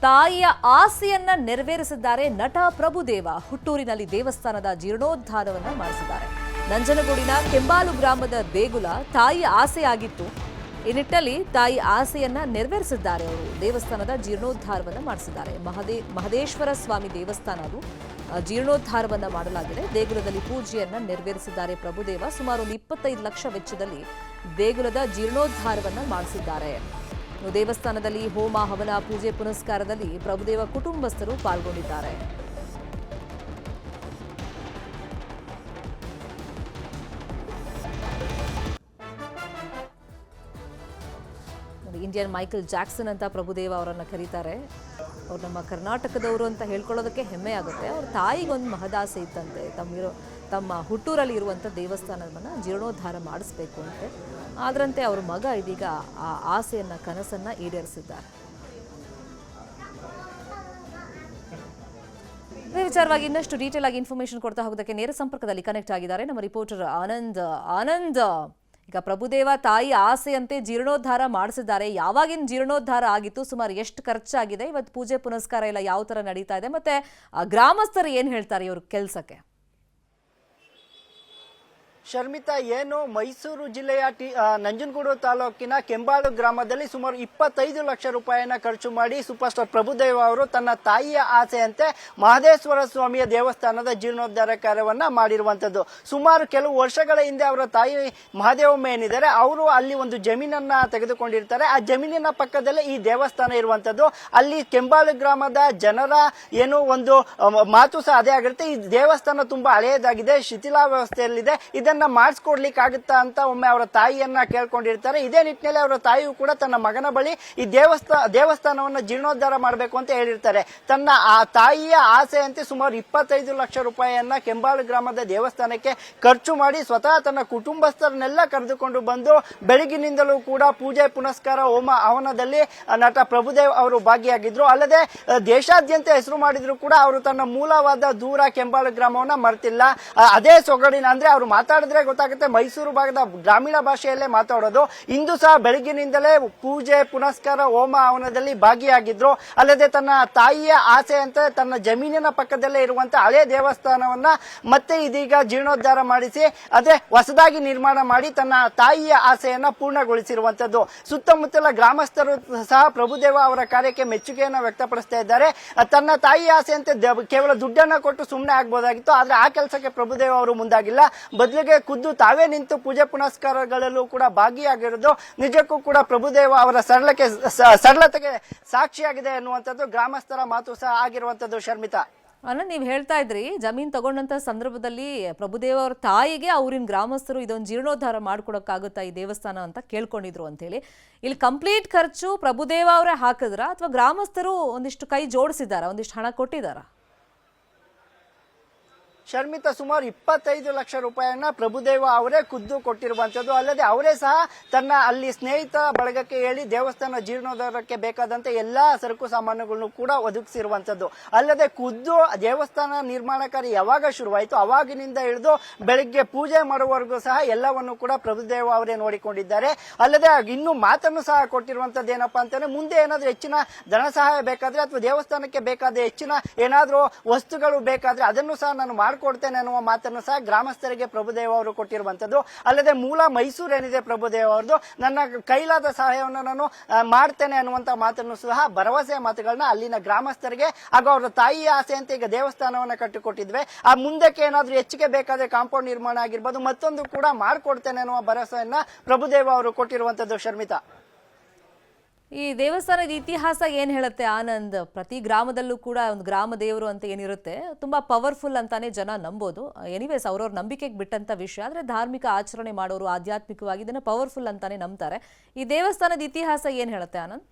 ತಾಯಿಯ ಆಸೆಯನ್ನ ನೆರವೇರಿಸಿದ್ದಾರೆ ನಟ ಪ್ರಭುದೇವ. ಹುಟ್ಟೂರಿನಲ್ಲಿ ದೇವಸ್ಥಾನದ ಜೀರ್ಣೋದ್ಧಾರವನ್ನ ಮಾಡಿಸಿದ್ದಾರೆ. ನಂಜನಗೂಡಿನ ಕೆಂಬಾಲು ಗ್ರಾಮದ ದೇಗುಲ ತಾಯಿಯ ಆಸೆಯಾಗಿತ್ತು ಈ ನಿಟ್ಟಲ್ಲಿ ತಾಯಿ ಆಸೆಯನ್ನ ನೆರವೇರಿಸಿದ್ದಾರೆ ಅವರು. ದೇವಸ್ಥಾನದ ಜೀರ್ಣೋದ್ಧಾರವನ್ನ ಮಾಡಿಸಿದ್ದಾರೆ. ಮಹದೇ, ಮಹದೇಶ್ವರ ಸ್ವಾಮಿ ದೇವಸ್ಥಾನ ಅದು. ಜೀರ್ಣೋದ್ಧಾರವನ್ನ ಮಾಡಲಾಗಿದೆ. ದೇಗುಲದಲ್ಲಿ ಪೂಜೆಯನ್ನ ನೆರವೇರಿಸಿದ್ದಾರೆ ಪ್ರಭುದೇವ. ಸುಮಾರು ಒಂದು ಇಪ್ಪತ್ತೈದು ಲಕ್ಷ ವೆಚ್ಚದಲ್ಲಿ ದೇಗುಲದ ಜೀರ್ಣೋದ್ಧಾರವನ್ನ ಮಾಡಿಸಿದ್ದಾರೆ. ದೇವಸ್ಥಾನದಲ್ಲಿ ಹೋಮ ಹವನ ಪೂಜೆ ಪುನಸ್ಕಾರದಲ್ಲಿ ಪ್ರಭುದೇವ ಕುಟುಂಬಸ್ಥರು ಪಾಲ್ಗೊಂಡಿದ್ದಾರೆ. ಇಂಡಿಯನ್ ಮೈಕಲ್ ಜಾಕ್ಸನ್ ಅಂತ ಪ್ರಭುದೇವ ಅವರನ್ನು ಕರೀತಾರೆ. ಅವ್ರು ನಮ್ಮ ಕರ್ನಾಟಕದವರು ಅಂತ ಹೇಳ್ಕೊಳ್ಳೋದಕ್ಕೆ ಹೆಮ್ಮೆ ಆಗುತ್ತೆ. ಅವ್ರ ತಾಯಿಗೊಂದು ಮಹದಾಸೆ ಇತ್ತಂತೆ. ತಮ್ಮಿರೋ, ತಮ್ಮ ಹುಟ್ಟೂರಲ್ಲಿ ಇರುವಂಥ ದೇವಸ್ಥಾನವನ್ನು ಜೀರ್ಣೋದ್ಧಾರ ಮಾಡಿಸ್ಬೇಕು ಅಂತೆ. ಅದರಂತೆ ಅವ್ರ ಮಗ ಇದೀಗ ಆ ಆಸೆಯನ್ನು, ಕನಸನ್ನು ಈಡೇರಿಸಿದ್ದಾರೆ. ಇದೇ ವಿಚಾರವಾಗಿ ಇನ್ನಷ್ಟು ಡೀಟೇಲ್ ಆಗಿ ಇನ್ಫಾರ್ಮೇಶನ್ ಕೊಡ್ತಾ ಹೋಗೋದಕ್ಕೆ ನೇರ ಸಂಪರ್ಕದಲ್ಲಿ ಕನೆಕ್ಟ್ ಆಗಿದ್ದಾರೆ ನಮ್ಮ ರಿಪೋರ್ಟರ್ ಆನಂದ್ ಆನಂದ್. ಈಗ ಪ್ರಭುದೇವ ತಾಯಿ ಆಸೆಯಂತೆ ಜೀರ್ಣೋದ್ಧಾರ ಮಾಡಿಸಿದ್ದಾರೆ. ಯಾವಾಗಿನ ಜೀರ್ಣೋದ್ಧಾರ ಆಗಿತ್ತು? ಸುಮಾರು ಎಷ್ಟು ಖರ್ಚಾಗಿದೆ? ಇವತ್ತು ಪೂಜೆ ಪುನಸ್ಕಾರ ಎಲ್ಲ ಯಾವ ಥರ ನಡೀತಾ ಇದೆ? ಮತ್ತೆ ಗ್ರಾಮಸ್ಥರು ಏನು ಹೇಳ್ತಾರೆ ಇವ್ರ ಕೆಲ್ಸಕ್ಕೆ? ಶರ್ಮಿತಾ, ಏನು? ಮೈಸೂರು ಜಿಲ್ಲೆಯ ಟಿ ನಂಜನಗೂಡು ತಾಲೂಕಿನ ಕೆಂಬಾಳು ಗ್ರಾಮದಲ್ಲಿ ಸುಮಾರು ಇಪ್ಪತ್ತೈದು ಲಕ್ಷ ರೂಪಾಯಿಯನ್ನು ಖರ್ಚು ಮಾಡಿ ಸೂಪರ್ ಸ್ಟಾರ್ ಪ್ರಭುದೇವ ಅವರು ತನ್ನ ತಾಯಿಯ ಆಸೆಯಂತೆ ಮಹದೇಶ್ವರ ಸ್ವಾಮಿಯ ದೇವಸ್ಥಾನದ ಜೀರ್ಣೋದ್ಧಾರ ಕಾರ್ಯವನ್ನ ಮಾಡಿರುವಂತದ್ದು ಸುಮಾರು ಕೆಲವು ವರ್ಷಗಳ ಹಿಂದೆ ಅವರ ತಾಯಿ ಮಹಾದೇವಮ್ಮ ಏನಿದ್ದಾರೆ, ಅವರು ಅಲ್ಲಿ ಒಂದು ಜಮೀನನ್ನ ತೆಗೆದುಕೊಂಡಿರ್ತಾರೆ. ಆ ಜಮೀನಿನ ಪಕ್ಕದಲ್ಲೇ ಈ ದೇವಸ್ಥಾನ ಇರುವಂತದ್ದು ಅಲ್ಲಿ ಕೆಂಬಾಳು ಗ್ರಾಮದ ಜನರ ಏನು ಒಂದು ಮಾತು ಸಹ ಅದೇ ಆಗಿರುತ್ತೆ. ಈ ದೇವಸ್ಥಾನ ತುಂಬಾ ಹಳೆಯದಾಗಿದೆ, ಶಿಥಿಲಾವಸ್ಥೆಯಲ್ಲಿದೆ. ಇದನ್ನ ಮಾಡಿಸ್ಕೊಡ್ಲಿಕ್ಕೆ ಆಗುತ್ತಾ ಅಂತ ಒಮ್ಮೆ ಅವರ ತಾಯಿಯನ್ನ ಕೇಳ್ಕೊಂಡಿರ್ತಾರೆ. ಇದೇ ನಿಟ್ಟಿನಲ್ಲಿ ಅವರ ತಾಯಿಯು ಕೂಡ ತನ್ನ ಮಗನ ಬಳಿ ಈ ದೇವಸ್ಥಾನ ದೇವಸ್ಥಾನವನ್ನ ಜೀರ್ಣೋದ್ಧಾರ ಮಾಡಬೇಕು ಅಂತ ಹೇಳಿರ್ತಾರೆ. ತನ್ನ ಆ ತಾಯಿಯ ಆಸೆಯಂತೆ ಸುಮಾರು ಇಪ್ಪತ್ತೈದು ಲಕ್ಷ ರೂಪಾಯಿಯನ್ನ ಕೆಂಬಾಳು ಗ್ರಾಮದ ದೇವಸ್ಥಾನಕ್ಕೆ ಖರ್ಚು ಮಾಡಿ ಸ್ವತಃ ತನ್ನ ಕುಟುಂಬಸ್ಥರನ್ನೆಲ್ಲ ಕರೆದುಕೊಂಡು ಬಂದು ಬೆಳಗಿನಿಂದಲೂ ಕೂಡ ಪೂಜೆ, ಪುನಸ್ಕಾರ, ಹೋಮ ಹವನದಲ್ಲಿ ನಟ ಪ್ರಭುದೇವ್ ಅವರು ಭಾಗಿಯಾಗಿದ್ರು. ಅಲ್ಲದೆ ದೇಶಾದ್ಯಂತ ಹೆಸರು ಮಾಡಿದ್ರು ಕೂಡ ಅವರು ತನ್ನ ಮೂಲವಾದ ದೂರ ಕೆಂಬಾಳು ಗ್ರಾಮವನ್ನ ಮರೆತಿಲ್ಲ. ಅದೇ ಸೊಗಡಿನ ಅಂದ್ರೆ ಅವರು ಮಾತಾಡಿದ್ರೆ ಗೊತ್ತಾಗುತ್ತೆ ಮೈಸೂರು ಭಾಗದ ಗ್ರಾಮೀಣ ಭಾಷೆಯಲ್ಲೇ ಮಾತಾಡೋದು. ಇಂದು ಸಹ ಬೆಳಗಿನಿಂದಲೇ ಪೂಜೆ, ಪುನಸ್ಕಾರ, ಹೋಮ ಹವನದಲ್ಲಿ ಭಾಗಿಯಾಗಿದ್ರು. ಅಲ್ಲದೆ ತನ್ನ ತಾಯಿಯ ಆಸೆ ಅಂತ ತನ್ನ ಜಮೀನಿನ ಪಕ್ಕದಲ್ಲೇ ಇರುವಂತಹ ಹಳೆ ದೇವಸ್ಥಾನವನ್ನ ಮತ್ತೆ ಇದೀಗ ಜೀರ್ಣೋದ್ಧಾರ ಮಾಡಿಸಿ, ಅದೇ ಹೊಸದಾಗಿ ನಿರ್ಮಾಣ ಮಾಡಿ ತನ್ನ ತಾಯಿಯ ಆಸೆಯನ್ನ ಪೂರ್ಣಗೊಳಿಸಿರುವಂತದ್ದು. ಸುತ್ತಮುತ್ತಲ ಗ್ರಾಮಸ್ಥರು ಸಹ ಪ್ರಭುದೇವ ಅವರ ಕಾರ್ಯಕ್ಕೆ ಮೆಚ್ಚುಗೆಯನ್ನ ವ್ಯಕ್ತಪಡಿಸ್ತಾ ಇದ್ದಾರೆ. ತನ್ನ ತಾಯಿ ಆಸೆ ಅಂತ ಕೇವಲ ದುಡ್ಡನ್ನ ಕೊಟ್ಟು ಸುಮ್ಮನೆ ಆಗ್ಬೋದಾಗಿತ್ತು. ಆದ್ರೆ ಆ ಕೆಲಸಕ್ಕೆ ಪ್ರಭುದೇವ ಅವರು ಮುಂದಾಗಿಲ್ಲ. ಬದಲಿಗೆ ಖುದ್ದು ತಾವೇ ನಿಂತು ಪೂಜೆ ಪುನಸ್ಕಾರಗಳಲ್ಲೂ ಕೂಡ ಭಾಗಿಯಾಗಿರೋದು. ನಿಜಕ್ಕೂ ಕೂಡ ಪ್ರಭುದೇವ ಅವರ ಸರಳಕ್ಕೆ ಸರಳತೆಗೆ ಸಾಕ್ಷಿಯಾಗಿದೆ ಎನ್ನುವಂಥದ್ದು ಗ್ರಾಮಸ್ಥರ ಮಾತು ಸಹ ಆಗಿರುವಂಥದ್ದು ಶರ್ಮಿತಾ. ಅಣ್ಣ ನೀವು ಹೇಳ್ತಾ ಇದ್ರಿ, ಜಮೀನು ತಗೊಂಡಂತ ಸಂದರ್ಭದಲ್ಲಿ ಪ್ರಭುದೇವ ಅವ್ರ ತಾಯಿಗೆ ಅವ್ರಿನ ಗ್ರಾಮಸ್ಥರು ಇದೊಂದು ಜೀರ್ಣೋದ್ಧಾರ ಮಾಡ್ಕೊಡಕ್ಕಾಗುತ್ತಾ ಈ ದೇವಸ್ಥಾನ ಅಂತ ಕೇಳ್ಕೊಂಡಿದ್ರು ಅಂತ ಹೇಳಿ ಇಲ್ಲಿ ಕಂಪ್ಲೀಟ್ ಖರ್ಚು ಪ್ರಭುದೇವ ಅವರೇ ಹಾಕಿದ್ರ ಅಥವಾ ಗ್ರಾಮಸ್ಥರು ಒಂದಿಷ್ಟು ಕೈ ಜೋಡಿಸಿದಾರ ಒಂದಿಷ್ಟು ಹಣ ಕೊಟ್ಟಿದಾರ ಶರ್ಮಿತಾ ಸುಮಾರು ಇಪ್ಪತ್ತೈದು ಲಕ್ಷ ರೂಪಾಯಿಯನ್ನ ಪ್ರಭುದೇವ ಅವರೇ ಖುದ್ದು ಕೊಟ್ಟಿರುವಂತದ್ದು ಅಲ್ಲದೆ ಅವರೇ ಸಹ ತನ್ನ ಅಲ್ಲಿ ಸ್ನೇಹಿತ ಬಳಗಕ್ಕೆ ಹೇಳಿ ದೇವಸ್ಥಾನ ಜೀರ್ಣೋದ್ಧಾರಕ್ಕೆ ಬೇಕಾದಂತೆ ಎಲ್ಲಾ ಸರಕು ಸಾಮಾನುಗಳನ್ನು ಕೂಡ ಒದಗಿಸಿರುವಂತದ್ದು ಅಲ್ಲದೆ ಖುದ್ದು ದೇವಸ್ಥಾನ ನಿರ್ಮಾಣ ಕಾರ್ಯ ಯಾವಾಗ ಶುರುವಾಯಿತು ಅವಾಗಿನಿಂದ ಹಿಡಿದು ಬೆಳಿಗ್ಗೆ ಪೂಜೆ ಮಾಡುವವರೆಗೂ ಸಹ ಎಲ್ಲವನ್ನು ಕೂಡ ಪ್ರಭುದೇವ ಅವರೇ ನೋಡಿಕೊಂಡಿದ್ದಾರೆ. ಅಲ್ಲದೆ ಇನ್ನು ಮಾತನ್ನು ಸಹ ಕೊಟ್ಟಿರುವಂತದ್ದು ಏನಪ್ಪಾ ಅಂತಂದ್ರೆ ಮುಂದೆ ಏನಾದ್ರೂ ಹೆಚ್ಚಿನ ಧನ ಸಹಾಯ ಬೇಕಾದ್ರೆ ಅಥವಾ ದೇವಸ್ಥಾನಕ್ಕೆ ಬೇಕಾದ ಹೆಚ್ಚಿನ ಏನಾದ್ರೂ ವಸ್ತುಗಳು ಬೇಕಾದ್ರೆ ಅದನ್ನು ಸಹ ನಾನು ಮಾಡ್ಕೊಡ್ತೇನೆ ಅನ್ನುವ ಮಾತನ್ನು ಸಹ ಗ್ರಾಮಸ್ಥರಿಗೆ ಪ್ರಭುದೇವ ಅವರು ಕೊಟ್ಟಿರುವಂತದ್ದು. ಅಲ್ಲದೆ ಮೂಲ ಮೈಸೂರು ಏನಿದೆ ಪ್ರಭುದೇವ ಅವರದು ನನ್ನ ಕೈಲಾದ ಸಹಾಯವನ್ನು ನಾನು ಮಾಡ್ತೇನೆ ಅನ್ನುವಂತ ಮಾತನ್ನು ಸಹ ಭರವಸೆಯ ಮಾತುಗಳನ್ನ ಅಲ್ಲಿನ ಗ್ರಾಮಸ್ಥರಿಗೆ ಹಾಗೂ ಅವರ ತಾಯಿಯ ಆಸೆ ಅಂತ ಈಗ ದೇವಸ್ಥಾನವನ್ನ ಕಟ್ಟಿಕೊಟ್ಟಿದ್ವಿ. ಆ ಮುಂದಕ್ಕೆ ಏನಾದ್ರೂ ಹೆಚ್ಚಿಗೆ ಬೇಕಾದ್ರೆ ಕಾಂಪೌಂಡ್ ನಿರ್ಮಾಣ ಆಗಿರ್ಬೋದು, ಮತ್ತೊಂದು ಕೂಡ ಮಾಡ್ಕೊಡ್ತೇನೆ ಅನ್ನುವ ಭರವಸೆಯನ್ನ ಪ್ರಭುದೇವ ಅವರು ಕೊಟ್ಟಿರುವಂತದ್ದು ಶರ್ಮಿತಾ. ಈ ದೇವಸ್ಥಾನದ ಇತಿಹಾಸ ಏನು ಹೇಳುತ್ತೆ, ಆನಂದ್? ಪ್ರತಿ ಗ್ರಾಮದಲ್ಲೂ ಕೂಡ ಒಂದು ಗ್ರಾಮ ದೇವರು ಅಂತ ಏನಿರುತ್ತೆ, ತುಂಬಾ ಪವರ್ಫುಲ್ ಅಂತಾನೆ ಜನ ನಂಬೋದು. ಎನಿವೇಸ್ ಅವ್ರವ್ರ ನಂಬಿಕೆಗೆ ಬಿಟ್ಟಂತ ವಿಷಯ. ಆದರೆ ಧಾರ್ಮಿಕ ಆಚರಣೆ ಮಾಡೋರು, ಆಧ್ಯಾತ್ಮಿಕವಾಗಿ ಇದನ್ನ ಪವರ್ಫುಲ್ ಅಂತಾನೆ ನಂಬ್ತಾರೆ. ಈ ದೇವಸ್ಥಾನದ ಇತಿಹಾಸ ಏನು ಹೇಳುತ್ತೆ, ಆನಂದ್?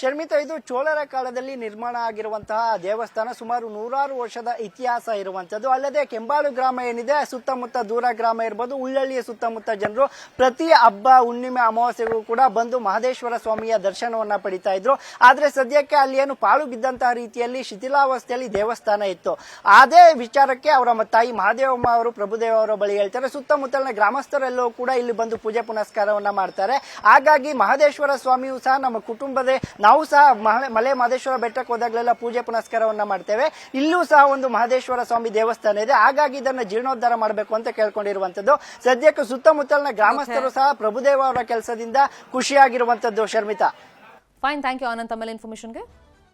ಶರ್ಮಿತಾ, ಇದು ಚೋಳರ ಕಾಲದಲ್ಲಿ ನಿರ್ಮಾಣ ಆಗಿರುವಂತಹ ದೇವಸ್ಥಾನ ಸುಮಾರು ನೂರಾರು ವರ್ಷದ ಇತಿಹಾಸ ಇರುವಂತದ್ದು ಅಲ್ಲದೆ ಕೆಂಬಾಳು ಗ್ರಾಮ ಏನಿದೆ, ಸುತ್ತಮುತ್ತ ದೂರ ಗ್ರಾಮ ಇರ್ಬೋದು, ಉಳ್ಳಳ್ಳಿಯ ಸುತ್ತಮುತ್ತ ಜನರು ಪ್ರತಿ ಹಬ್ಬ, ಹುಣ್ಣಿಮೆ, ಅಮಾವಾಸ್ಯೆಗೂ ಕೂಡ ಬಂದು ಮಹದೇಶ್ವರ ಸ್ವಾಮಿಯ ದರ್ಶನವನ್ನ ಪಡಿತಾ ಇದ್ರು. ಆದ್ರೆ ಸದ್ಯಕ್ಕೆ ಅಲ್ಲಿ ಏನು ಪಾಳು ಬಿದ್ದಂತಹ ರೀತಿಯಲ್ಲಿ ಶಿಥಿಲಾವಸ್ಥೆಯಲ್ಲಿ ದೇವಸ್ಥಾನ ಇತ್ತು. ಅದೇ ವಿಚಾರಕ್ಕೆ ಅವರ ತಾಯಿ ಮಹಾದೇವಮ್ಮ ಅವರು, ಪ್ರಭುದೇವ ಅವರ ಬಳಿ ಹೇಳ್ತಾರೆ. ಸುತ್ತಮುತ್ತಲಿನ ಗ್ರಾಮಸ್ಥರೆಲ್ಲೂ ಕೂಡ ಇಲ್ಲಿ ಬಂದು ಪೂಜೆ ಪುನಸ್ಕಾರವನ್ನ ಮಾಡ್ತಾರೆ. ಹಾಗಾಗಿ ಮಹದೇಶ್ವರ ಸ್ವಾಮಿಯು ಸಹ ನಮ್ಮ ಕುಟುಂಬದ ನಾವು ಸಹ ಮಲೆ ಮಹದೇಶ್ವರ ಬೆಟ್ಟಕ್ಕೆ ಹೋದಾಗಲೆಲ್ಲ ಪೂಜೆ ಪುನಸ್ಕಾರವನ್ನ ಮಾಡ್ತೇವೆ. ಇಲ್ಲೂ ಸಹ ಒಂದು ಮಹದೇಶ್ವರ ಸ್ವಾಮಿ ದೇವಸ್ಥಾನ ಇದೆ. ಹಾಗಾಗಿ ಇದನ್ನ ಜೀರ್ಣೋದ್ಧಾರ ಮಾಡಬೇಕು ಅಂತ ಕೇಳ್ಕೊಂಡಿರುವಂತದ್ದು. ಸದ್ಯಕ್ಕೆ ಸುತ್ತಮುತ್ತಲಿನ ಗ್ರಾಮಸ್ಥರು ಸಹ ಪ್ರಭುದೇವ ಅವರ ಕೆಲಸದಿಂದ ಖುಷಿಯಾಗಿರುವಂತದ್ದು Sharmitha. Fine thank you Anand ತಮ್ಮಲ್ಲಿ ಇನ್ಫಾರ್ಮೇಷನ್ಗೆ